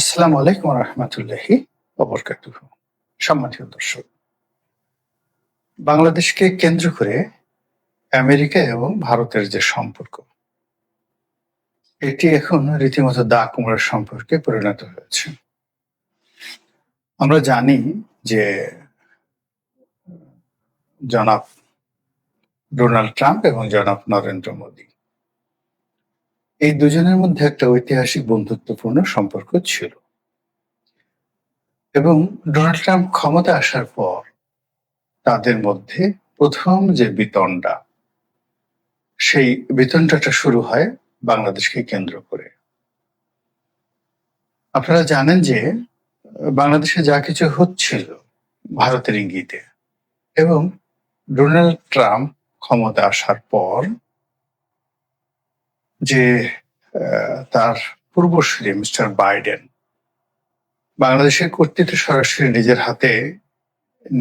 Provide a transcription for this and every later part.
আসসালামু আলাইকুম রহমতুল্লাহি অবরকাত সম্মানিত দর্শক, বাংলাদেশকে কেন্দ্র করে আমেরিকা এবং ভারতের যে সম্পর্ক, এটি এখন রীতিমতো দা কুমড়ার সম্পর্কে পরিণত হয়েছে। আমরা জানি যে জনাব ডোনাল্ড ট্রাম্প এবং জনাব নরেন্দ্র মোদী এই দুজনের মধ্যে একটা ঐতিহাসিক বন্ধুত্বপূর্ণ সম্পর্ক ছিল। এবং ডোনাল্ড ট্রাম্প ক্ষমতা আসার পর তাদের মধ্যে প্রথম যে বিতণ্ডা, সেই বিতণ্ডাটা শুরু হয় বাংলাদেশকে কেন্দ্র করে। আপনারা জানেন যে বাংলাদেশে যা কিছু হচ্ছিল ভারতের ইঙ্গিতে এবং ডোনাল্ড ট্রাম্প ক্ষমতা আসার পর যে তার পূর্বসূরি মিস্টার বাইডেন বাংলাদেশের কর্তৃত্ব সরাসরি নিজের হাতে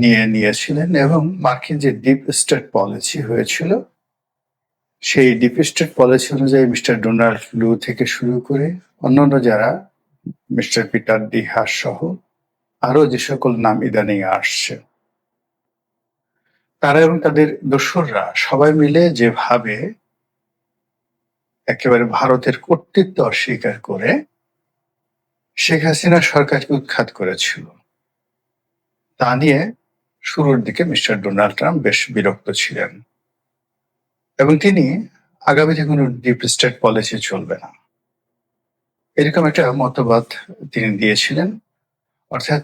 নিয়ে নিয়েছিলেন এবং মার্কিন যে ডিপ স্টেট পলিসি হয়েছিল, সেই ডিপ স্টেট পলিসি অনুযায়ী মিস্টার ডোনাল্ড লু থেকে শুরু করে অন্যান্য যারা, মিস্টার পিটার ডি হাস সহ আরও যে সকল নাম ইদানিং আসছে, তারা এবং তাদের দোসররা সবাই মিলে যেভাবে একেবারে ভারতের কর্তৃত্ব অস্বীকার করে শেখ হাসিনা সরকারকে উৎখাত করেছিল। তা নিয়ে শুরুর দিকে মিস্টার ডোনাল্ড ট্রাম্প বেশ বিরক্ত ছিলেন। এবং তিনি আগামীতে কোনো ডিপ স্টেট পলিসি চলবে না। এরকম একটা মতবাদ তিনি দিয়েছিলেন। অর্থাৎ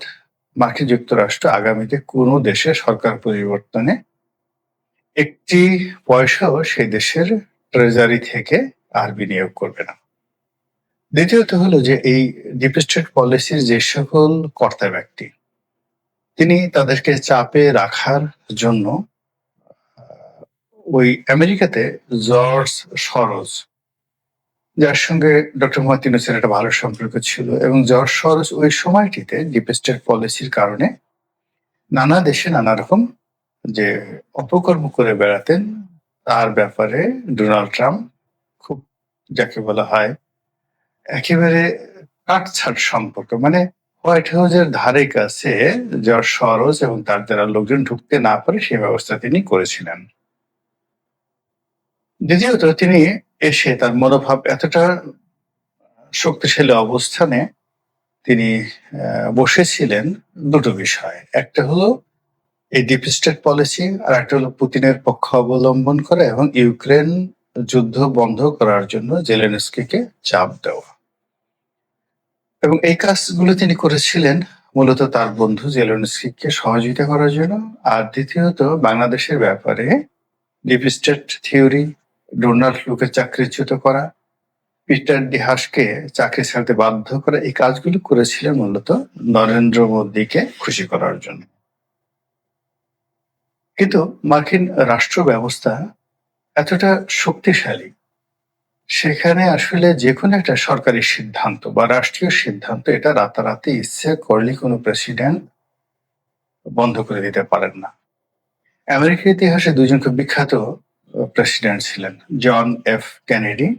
মার্কিন যুক্তরাষ্ট্র আগামীতে কোনো দেশে সরকার পরিবর্তনে একটি পয়সাও সেই দেশের ট্রেজারি থেকে আর বিনিয়োগ করবে না। দ্বিতীয়ত হলো যে এই ডিপ পলিসির যে সকল কর্তা ব্যক্তি, তিনি তাদেরকে চাপে রাখার জন্য, ওই আমেরিকাতে জর্জ সরোজ, যার সঙ্গে ডক্টর মোহাম্মদ একটা ভালো সম্পর্ক ছিল এবং জর্জ সরোজ ওই সময়টিতে ডিপ পলিসির কারণে নানা দেশে নানা রকম যে অপকর্ম করে বেড়াতেন, তার ব্যাপারে ডোনাল্ড ট্রাম্প যাকে বলা হয়, একেবারে কাটছাট সম্পর্ক। মানে হোয়াইট হাউসের ধারে কাছে জর্জ সরোজ এবং তার দ্বারা লোকজন ঢুকতে না পারে, সেই ব্যবস্থা তিনি করেছিলেন। দ্বিতীয়ত, তিনি এসে তার মনোভাব এতটা শক্তিশালী অবস্থানে তিনি বসেছিলেন দুটো বিষয়। একটা হলো এই ডিপ স্টেট পলিসি, আর একটা হলো পুতিনের পক্ষ অবলম্বন করা এবং ইউক্রেন যুদ্ধ বন্ধ করার জন্য জেলেনস্কিকে চাপ দেওয়া। এবং এই কাজগুলো তিনি করেছিলেন মূলত তার বন্ধু জেলেনস্কিকে সহযোগিতা করার জন্য। আর দ্বিতীয়ত, বাংলাদেশের ব্যাপারে ডিপ স্টেট থিওরি, ডোনাল্ড লুকে চাকরিচ্যুত করা, পিটার ডিহাসকে চাকরি ছাড়তে বাধ্য করা, এই কাজগুলো করেছিলেন মূলত নরেন্দ্র মোদীকে খুশি করার জন্য। কিন্তু মার্কিন রাষ্ট্র ব্যবস্থা এতটা শক্তিশালী। সেখানে আসলে যে কোনো একটা সরকারি সিদ্ধান্ত বা রাষ্ট্রীয় সিদ্ধান্ত এটা রাতারাতি ইচ্ছে করলে কোনো প্রেসিডেন্ট বন্ধ করে দিতে পারেন না। আমেরিকার ইতিহাসে দুজন খুব বিখ্যাত প্রেসিডেন্ট ছিলেন, জন এফ কেনেডি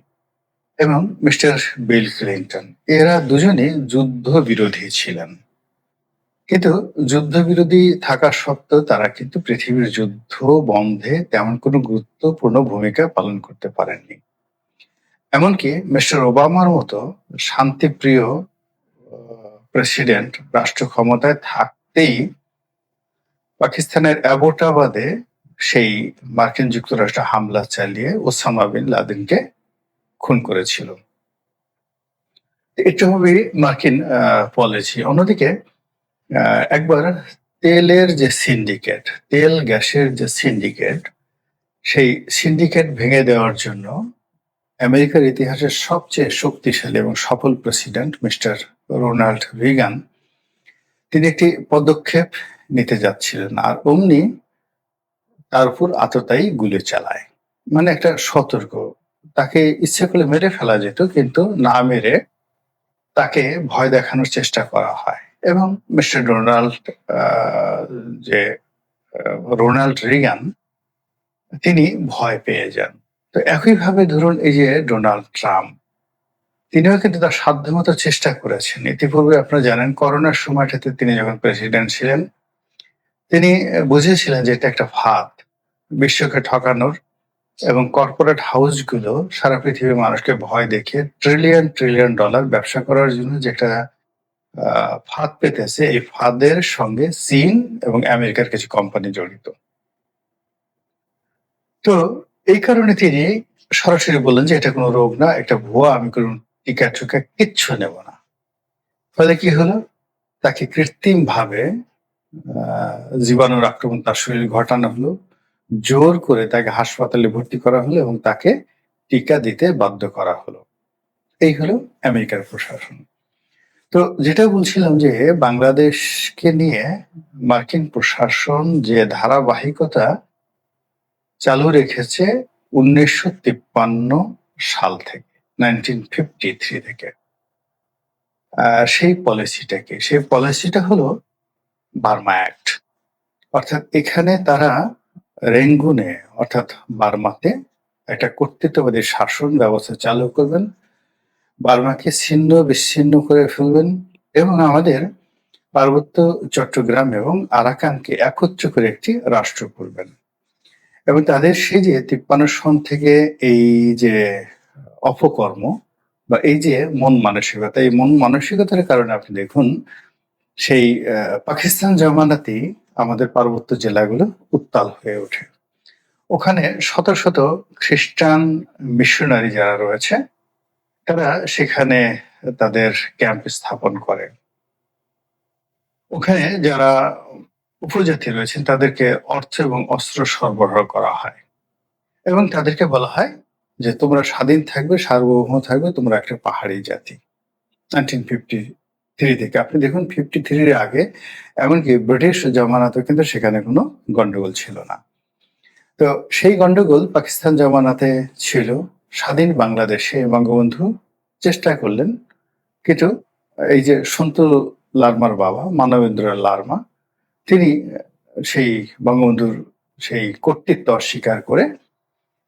এবং মিস্টার বিল ক্লিন্টন। এরা দুজনেই যুদ্ধ বিরোধী ছিলেন। কিন্তু যুদ্ধবিরোধী থাকা সত্ত্বেও তারা কিন্তু পৃথিবীর যুদ্ধ বন্ধে তেমন কোনো গুরুত্বপূর্ণ ভূমিকা পালন করতে পারেননি। এমনকি মিস্টার ওবামার মতো শান্তিপ্রিয় প্রেসিডেন্ট রাষ্ট্র ক্ষমতায় থাকতেই পাকিস্তানের অ্যাবোটাবাদে সেই মার্কিন যুক্তরাষ্ট্র হামলা চালিয়ে ওসামা বিন লাদেনকে খুন করেছিল। এটা হবে মার্কিন পলিসি অন্যদিকে একবার তেলের যে সিন্ডিকেট তেল গ্যাসের যে সিন্ডিকেট সেই সিন্ডিকেট ভেঙে দেওয়ার জন্য আমেরিকার ইতিহাসের সবচেয়ে শক্তিশালী এবং সফল প্রেসিডেন্ট মিস্টার রোনাল্ড রিগান তিনি একটি পদক্ষেপ নিতে যাচ্ছিলেন। আর অমনি তার উপর আততাই গুলি চালায়। মানে একটা সতর্ক। তাকে ইচ্ছে করলে মেরে ফেলা যেত, কিন্তু না মেরে তাকে ভয় দেখানোর চেষ্টা করা হয়। এবং মিস্টার ডোনাল্ড যে রোনাল্ড রিগান তিনি ভয় পেয়ে যান। তো একইভাবে ধরুন এই যে ডোনাল্ড ট্রাম্প তিনিও কিন্তু তার সাধ্যমতো চেষ্টা করেছেন। ইতিপূর্বে আপনারা জানেন করোনার সময়টাতে তিনি যখন প্রেসিডেন্ট ছিলেন তিনি বুঝেছিলেন যে এটা একটা ফাঁদ বিশ্বকে ঠকানোর এবং কর্পোরেট হাউসগুলো সারা পৃথিবীর মানুষকে ভয় দেখিয়ে ট্রিলিয়ন ট্রিলিয়ন ডলার ব্যবসা করার জন্য যে একটা আহ, ফাঁদ পেতেছে। এই ফাঁদের সঙ্গে চীন এবং আমেরিকার কিছু কোম্পানি জড়িত। তো এই কারণে তিনি সরাসরি বললেন যে, এটা কোনো রোগ না এটা ভুয়া আমি কোনো টিকা টুকা কিচ্ছু নেব না। ফলে কি হলো? তাকে কৃত্রিম ভাবে জীবাণুর আক্রমণ তার শরীরে ঘটানো হলো। জোর করে তাকে হাসপাতালে ভর্তি করা হলো এবং তাকে টিকা দিতে বাধ্য করা হলো। এই হলো আমেরিকার প্রশাসন। তো যেটা বলছিলাম যে বাংলাদেশকে নিয়ে মার্কিন প্রশাসন যে ধারাবাহিকতা চালু রেখেছে উনিশশো তিপ্পান্ন সাল থেকে, নাইনটিন ফিফটি থ্রি থেকে। সেই পলিসিটাকে, সেই পলিসিটা হলো বার্মা অ্যাক্ট। অর্থাৎ এখানে তারা রেঙ্গুনে, অর্থাৎ বার্মাতে একটা কর্তৃত্ববাদী শাসন ব্যবস্থা চালু করবেন। বার্মাকে ছিন্ন, বিচ্ছিন্ন করে ফেলবেন এবং আমাদের পার্বত্য চট্টগ্রাম এবং আরাকানকে একত্র করে একটি রাষ্ট্র করবেন। এবং তাদের সেই যে তিপ্পান্ন সন থেকে এই যে অপকর্ম বা এই যে মন মানসিকতা, এই মন মানসিকতার কারণে আপনি দেখুন, সেই পাকিস্তান জামানাতেই আমাদের পার্বত্য জেলাগুলো উত্তাল হয়ে ওঠে। ওখানে শত শত খ্রিস্টান মিশনারি যারা রয়েছে তারা সেখানে তাদের ক্যাম্প স্থাপন করে ওখানে যারা উপজাতি রয়েছেন, তাদেরকে অর্থ এবং অস্ত্র সরবরাহ করা হয় এবং তাদেরকে বলা হয় যে, তোমরা স্বাধীন থাকবে, সার্বভৌম থাকবে, তোমরা একটা পাহাড়ি জাতি। নাইনটিন ফিফটি থ্রি থেকে। আপনি দেখুন, ফিফটি থ্রির আগে এমনকি ব্রিটিশ জামানাতেও কিন্তু সেখানে কোনো গন্ডগোল ছিল না। তো সেই গন্ডগোল পাকিস্তান জামানাতে ছিল। বাংলাদেশে বঙ্গবন্ধু চেষ্টা করলেন। কিন্তু এই যে সন্তু লার্মার বাবা, মানবেন্দ্র লার্মা, তিনি সেই বঙ্গবন্ধুর সেই কর্তৃত্ব অস্বীকার করে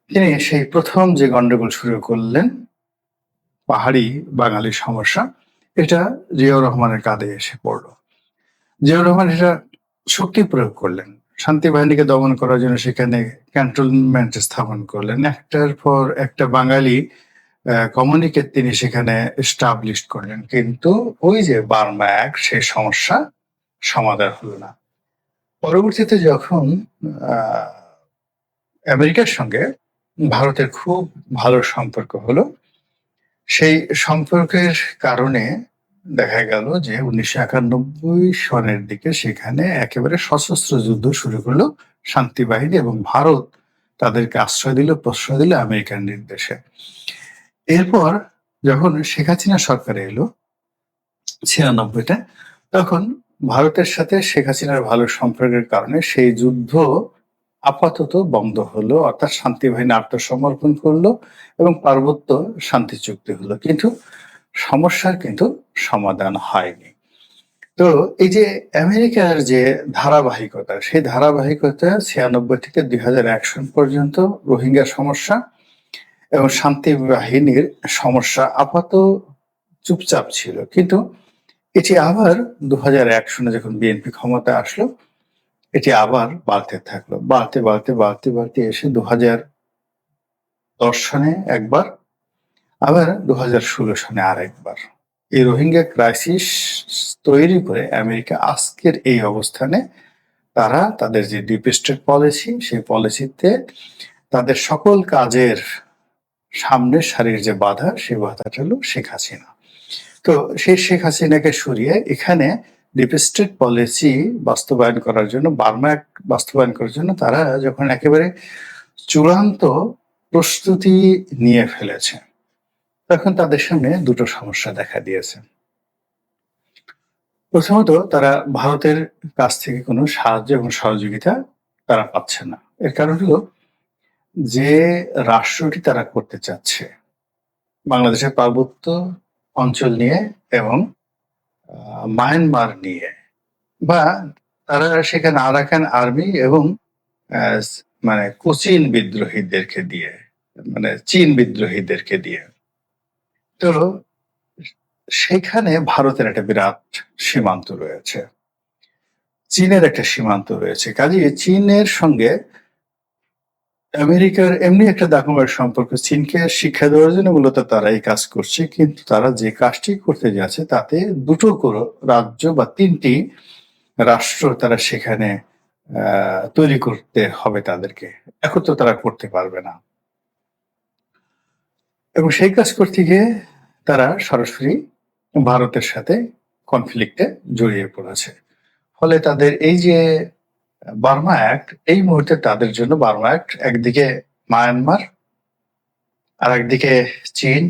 তিনি সেই প্রথম যে গন্ডগোল শুরু করলেন, পাহাড়ি বাঙালি সমস্যা, এটা জিয়াউর রহমানের কাঁধে এসে পড়ল। জিয়াউর রহমান এটা শক্তি প্রয়োগ করলেন। শান্তি বাহিনীকে দমন করার জন্য সেখানে ক্যান্টনমেন্ট স্থাপন করলেন। একটার পর একটা বাঙালি কমিউনিকেট তিনি সেখানে স্টাবলিশ করলেন। কিন্তু ওই যে বার্মা এক সেই সমস্যা সমাধান হলো না। পরবর্তীতে যখন আমেরিকার সঙ্গে ভারতের খুব ভালো সম্পর্ক হলো, সেই সম্পর্কের কারণে দেখা গেল যে উনিশশো একানব্বই সনের দিকে সেখানে একেবারে সশস্ত্র যুদ্ধ শুরু করল শান্তি বাহিনী এবং ভারত তাদেরকে আশ্রয় দিল, প্রশ্রয় দিল আমেরিকার নির্দেশে। এরপর যখন শেখ হাসিনা সরকারে এলো ছিয়ানব্বইটা তখন ভারতের সাথে শেখ হাসিনার ভালো সম্পর্কের কারণে সেই যুদ্ধ আপাতত বন্ধ হলো, অর্থাৎ শান্তি বাহিনী আত্মসমর্পণ করল এবং পার্বত্য শান্তি চুক্তি হলো। কিন্তু সমস্যার কিন্তু সমাধান হয়নি। তো এই যে আমেরিকার যে ধারাবাহিকতা, সেই ধারাবাহিকতা ছিয়ানব্বই থেকে দুই সন পর্যন্ত রোহিঙ্গা সমস্যা এবং শান্তি বাহিনীর সমস্যা আপাত চুপচাপ ছিল। কিন্তু এটি আবার দু হাজার এক সনে যখন বিএনপি ক্ষমতা আসলো, এটি আবার বাড়তে থাকল। বাড়তে বাড়তে বাড়তে বাড়তে এসে দু হাজার দশ সনে একবার আবার দু সনে আরেকবার। এই রোহিঙ্গা ক্রাইসিস তৈরি করে আমেরিকা আজকের এই অবস্থানে তারা তাদের যে ডিপ স্টেট পলিসি সেই পলিসিতে তাদের সকল কাজের সামনের সারির যে বাধা, সেই বাধাটা হলো শেখ হাসিনা। তো সেই শেখ হাসিনাকে সরিয়ে এখানে ডিপ স্টেট পলিসি বাস্তবায়ন করার জন্য, বার্মা বাস্তবায়ন করার জন্য তারা যখন একেবারে চূড়ান্ত প্রস্তুতি নিয়ে ফেলেছে তখন তাদের সামনে দুটো সমস্যা দেখা দিয়েছে। প্রথমত, তারা ভারতের কাছ থেকে কোনো সাহায্য এবং সহযোগিতা তারা পাচ্ছে না। এর কারণ হলো, যে রাষ্ট্রটি তারা করতে চাচ্ছে, বাংলাদেশের পার্বত্য অঞ্চল নিয়ে এবং মায়ানমার নিয়ে, বা তারা সেখানে আরাকান আর্মি এবং মানে কোচিন বিদ্রোহীদেরকে দিয়ে মানে চীন বিদ্রোহীদেরকে দিয়ে তো সেখানে ভারতের একটা বিরাট সীমান্ত রয়েছে। চীনের একটা সীমান্ত রয়েছে। কাজে চীনের সঙ্গে আমেরিকার এমনি একটা দাকুমের সম্পর্ক, চীনকে শিক্ষা দেওয়ার জন্য মূলত তারা এই কাজ করছে, কিন্তু তারা যে কাজটি করতে যাচ্ছে তাতে দুটো করে রাজ্য বা তিনটি রাষ্ট্র তারা সেখানে তৈরি করতে হবে তাদেরকে। একত্র তারা করতে পারবে না। এবং সেই কাজ করতে গিয়ে তারা সরাসরি ভারতের সাথে কনফ্লিক্টে জড়িয়ে পড়েছে। ফলে তাদের এই যে বার্মা অ্যাক্ট এই মুহূর্তে তাদের জন্য বার্মা অ্যাক্ট একদিকে মায়ানমার আর একদিকে চীন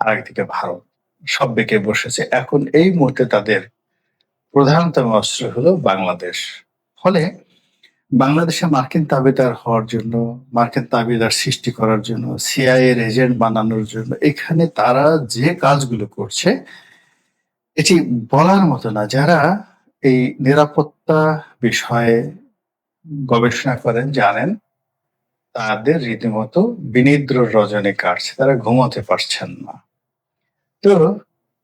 আর একদিকে ভারত। সব বেঁকে বসেছে। এখন এই মুহূর্তে তাদের প্রধানতম অস্ত্র হলো বাংলাদেশ। ফলে বাংলাদেশে মার্কিন তাবেদার হওয়ার জন্য, মার্কিন তাবেদার সৃষ্টি করার জন্য সিআইএ এর এজেন্ট বানানোর জন্য, এখানে তারা যে কাজগুলো করছে, এটি বলার মতো না। যারা এই নিরাপত্তা বিষয়ে গবেষণা করেন, জানেন, তাদের রীতিমতো বিনিদ্র রজনী কাটছে, তারা ঘুমাতে পারছেন না। তো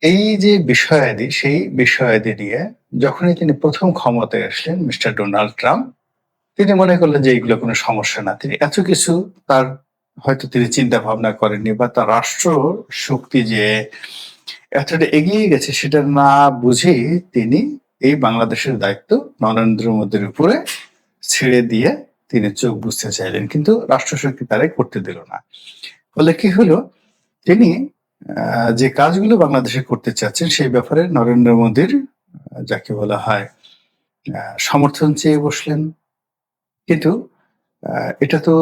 এই যে বিষয়াদি, সেই বিষয়াদি নিয়ে যখনই তিনি প্রথম ক্ষমতায় আসলেন মিস্টার ডোনাল্ড ট্রাম্প তিনি মনে করলেন যে এইগুলো কোনো সমস্যা না। তিনি এত কিছু তার হয়তো তিনি চিন্তা ভাবনা করেননি বা তার রাষ্ট্র শক্তি যে এতটা এগিয়ে গেছে সেটা না বুঝেই তিনি এই বাংলাদেশের দায়িত্ব নরেন্দ্র মোদীর উপরে ছেড়ে দিয়ে তিনি চোখ বুঝতে চাইলেন। কিন্তু রাষ্ট্রশক্তি তারাই করতে দিল না। ফলে কি হলো? তিনি যে কাজগুলো বাংলাদেশে করতে চাচ্ছেন সেই ব্যাপারে নরেন্দ্র মোদীর যাকে বলা হয় সমর্থন চেয়ে বসলেন। কিন্তু এটা তো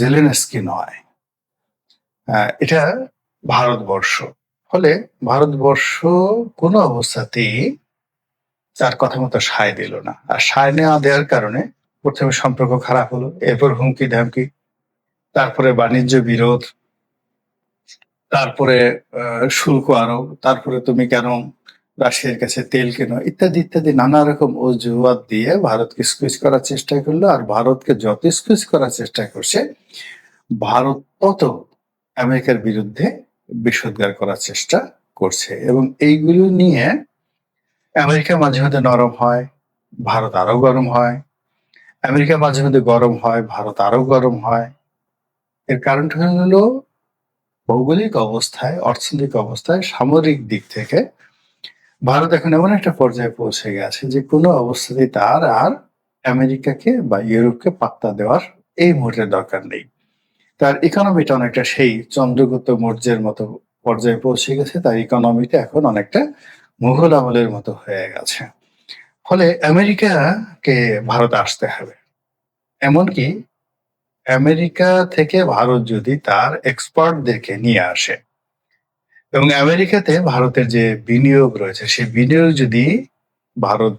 জেলেনস্কি নয়। এটা ভারতবর্ষ। ফলে ভারতবর্ষ কোনো অবস্থাতেই তার কথা মতো সায় দিল না। আর সায় নেওয়া দেওয়ার কারণে প্রথমে সম্পর্ক খারাপ হলো, এরপর হুমকি ধামকি, তারপরে বাণিজ্য বিরোধ, তারপরে শুল্ক আরোপ, তারপরে তুমি কেন রাশিয়ার কাছে তেল কেন, ইত্যাদি ইত্যাদি, নানা রকম অজুহাত দিয়ে ভারতকে স্কুইজ করার চেষ্টা করল আর ভারতকে যত স্কুইজ করার চেষ্টা করছে, ভারত তত আমেরিকার বিরুদ্ধে বিষোদ্গার করার চেষ্টা করছে। এবং এইগুলো নিয়ে আমেরিকা মাঝে মধ্যে নরম হয়, ভারত আরও গরম হয়, আমেরিকা মাঝে মধ্যে গরম হয়, ভারত আরও গরম হয়। এর কারণটা হলো ভৌগোলিক অবস্থায়, অর্থনৈতিক অবস্থায় সামরিক দিক থেকে ভারত এখন এমন একটা পর্যায়ে পৌঁছে গেছে যে কোনো অবস্থাতেই তার আর আমেরিকাকে বা ইউরোপকে পাত্তা দেওয়ার এই মুহূর্তে দরকার নেই। তার ইকোনমিটা অনেকটা সেই চন্দ্রগুপ্ত মৌর্যের মতো পর্যায়ে পৌঁছে গেছে, তার ইকোনমিটা এখন অনেকটা মুঘল আমলের মতো হয়ে গেছে। ফলে আমেরিকাকে ভারত আসতে হবে। এমনকি আমেরিকা থেকে ভারত যদি তার এক্সপার্টদেরকে নিয়ে আসে এবং আমেরিকাতে ভারতের যে বিনিয়োগ রয়েছে, সেই বিনিয়োগ যদি ভারত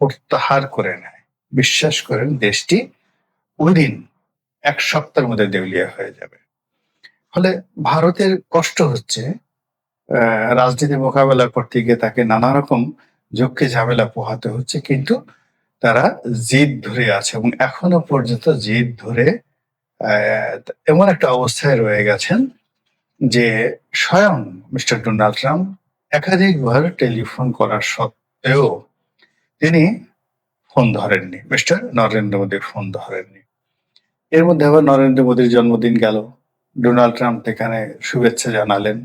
প্রত্যাহার করে নেয়, বিশ্বাস করেন দেশটি উইদিন এক সপ্তাহের মধ্যে দেউলিয়া হয়ে যাবে। ফলে ভারতের কষ্ট হচ্ছে রাজনীতি মোকাবেলা করতে গিয়ে তাকে নানা রকম ঝক্কি ঝামেলা পোহাতে হচ্ছে, কিন্তু তারা জিদ ধরে আছে এবং এখনও পর্যন্ত জিদ ধরে এমন একটা অবস্থায় রয়ে গেছেন যে স্বয়ং মিস্টার ডোনাল্ড ট্রাম্প একাধিকবার টেলিফোন করার সত্ত্বেও তিনি ফোন ধরেননি। মিস্টার নরেন্দ্র মোদীর ফোন ধরেননি। এর মধ্যে আবার নরেন্দ্র মোদীর জন্মদিন গেল। ডোনাল্ড ট্রাম্প এখানে শুভেচ্ছা জানালেন।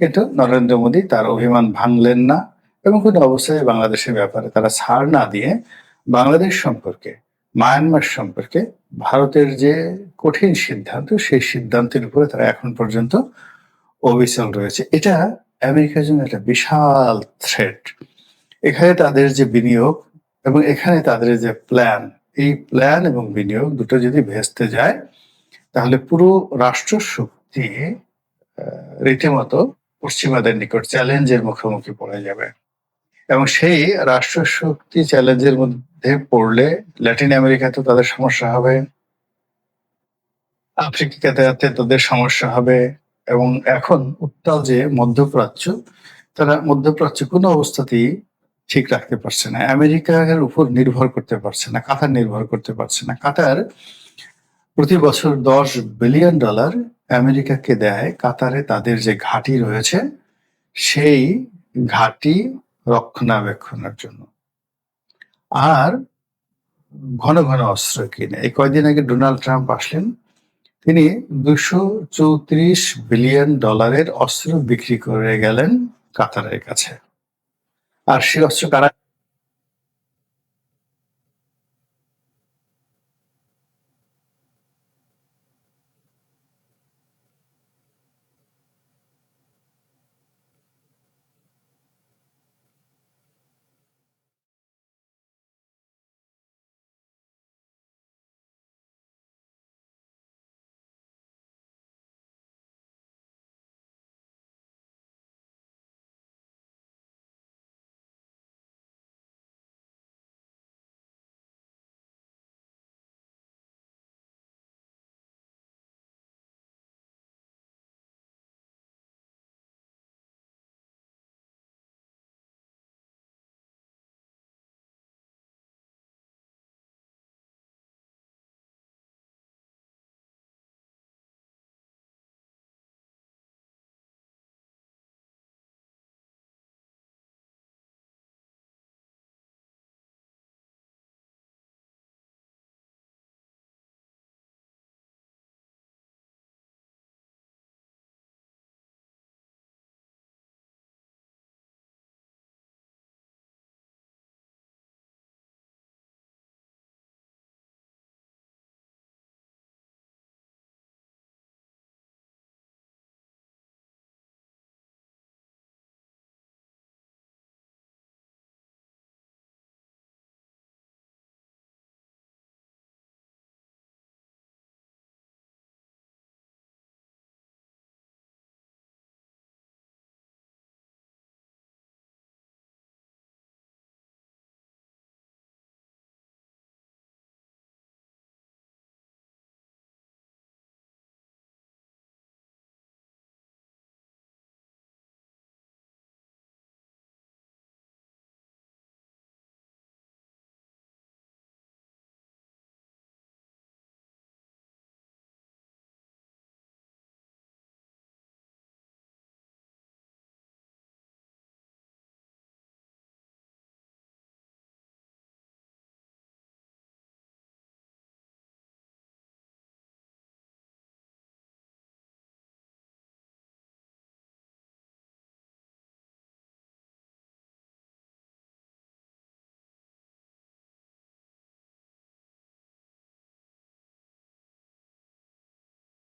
কিন্তু নরেন্দ্র মোদী তার অভিমান ভাঙলেন না এবং কোনো অবস্থায় বাংলাদেশের ব্যাপারে তারা ছাড় না দিয়ে বাংলাদেশ সম্পর্কে মায়ানমার সম্পর্কে ভারতের যে কঠিন সিদ্ধান্ত, সেই সিদ্ধান্তের উপরে তারা এখন পর্যন্ত অবিচল রয়েছে। এটা আমেরিকার জন্য একটা বিশাল থ্রেট এখানে তাদের যে বিনিয়োগ এবং এখানে তাদের যে প্ল্যান এই প্ল্যান এবং বিনিয়োগ দুটো যদি ভেস্তে যায়, তাহলে পুরো রাষ্ট্র শক্তি রীতিমতো পশ্চিমাদের নিকট চ্যালেঞ্জের মুখোমুখি পড়ে যাবে। এবং সেই রাষ্ট্র শক্তি চ্যালেঞ্জের মধ্যে পড়লে ল্যাটিন আমেরিকাতে তাদের সমস্যা হবে, আফ্রিকাতে তাদের সমস্যা হবে, এবং এখন উত্তাল যে মধ্যপ্রাচ্য, তারা মধ্যপ্রাচ্য কোনো অবস্থাতেই ঠিক রাখতে পারছে না। আমেরিকার উপর নির্ভর করতে পারছে না, কাতার নির্ভর করতে পারছে না। কাতার প্রতি বছর দশ বিলিয়ন ডলার আমেরিকাকে দেয়। কাতারে তাদের যে ঘাঁটি রয়েছে, সেই ঘাঁটি রক্ষণাবেক্ষণের জন্য। আর ঘন ঘন অস্ত্র কিনে। এই কয়েকদিন আগে ডোনাল্ড ট্রাম্প আসলেন। তিনি দুশো চৌত্রিশ বিলিয়ন ডলারের অস্ত্র বিক্রি করে গেলেন কাতারের কাছে। আর সেই অস্ত্র কারা